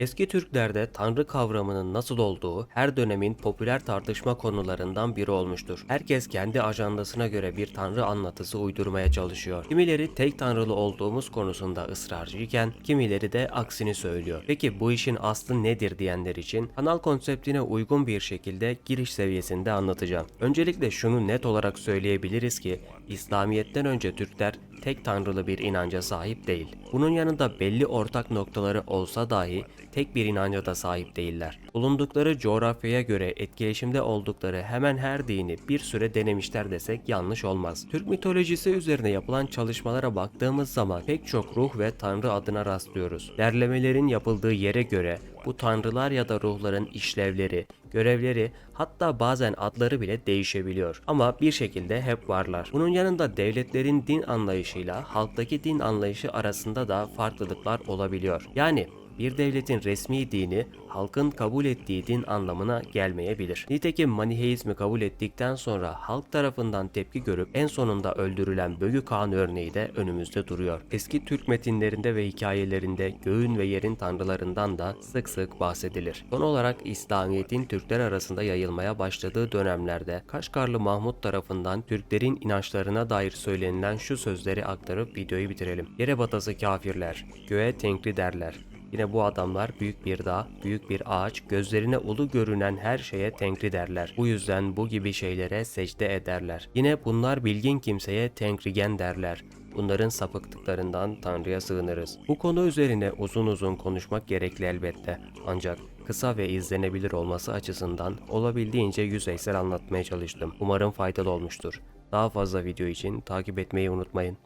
Eski Türklerde tanrı kavramının nasıl olduğu her dönemin popüler tartışma konularından biri olmuştur. Herkes kendi ajandasına göre bir tanrı anlatısı uydurmaya çalışıyor. Kimileri tek tanrılı olduğumuz konusunda ısrarcıyken kimileri de aksini söylüyor. Peki bu işin aslı nedir diyenler için kanal konseptine uygun bir şekilde giriş seviyesinde anlatacağım. Öncelikle şunu net olarak söyleyebiliriz ki İslamiyet'ten önce Türkler tek tanrılı bir inanca sahip değil. Bunun yanında belli ortak noktaları olsa dahi tek bir inanca da sahip değiller. Bulundukları coğrafyaya göre etkileşimde oldukları hemen her dini bir süre denemişler desek yanlış olmaz. Türk mitolojisi üzerine yapılan çalışmalara baktığımız zaman pek çok ruh ve tanrı adına rastlıyoruz. Derlemelerin yapıldığı yere göre bu tanrılar ya da ruhların işlevleri, görevleri hatta bazen adları bile değişebiliyor. Ama bir şekilde hep varlar. Bunun yanında devletlerin din anlayışıyla halktaki din anlayışı arasında da farklılıklar olabiliyor. Yani bir devletin resmi dini halkın kabul ettiği din anlamına gelmeyebilir. Nitekim Maniheizmi kabul ettikten sonra halk tarafından tepki görüp en sonunda öldürülen Bölü Kağan örneği de önümüzde duruyor. Eski Türk metinlerinde ve hikayelerinde göğün ve yerin tanrılarından da sık sık bahsedilir. Son olarak İslamiyet'in Türkler arasında yayılmaya başladığı dönemlerde Kaşgarlı Mahmut tarafından Türklerin inançlarına dair söylenilen şu sözleri aktarıp videoyu bitirelim. Yere batası kafirler, göğe tenkri derler. Yine bu adamlar büyük bir dağ, büyük bir ağaç, gözlerine ulu görünen her şeye tenkri derler. Bu yüzden bu gibi şeylere secde ederler. Yine bunlar bilgin kimseye tenkrigen derler. Bunların sapıklıklarından Tanrı'ya sığınırız. Bu konu üzerine uzun uzun konuşmak gerekli elbette. Ancak kısa ve izlenebilir olması açısından olabildiğince yüzeysel anlatmaya çalıştım. Umarım faydalı olmuştur. Daha fazla video için takip etmeyi unutmayın.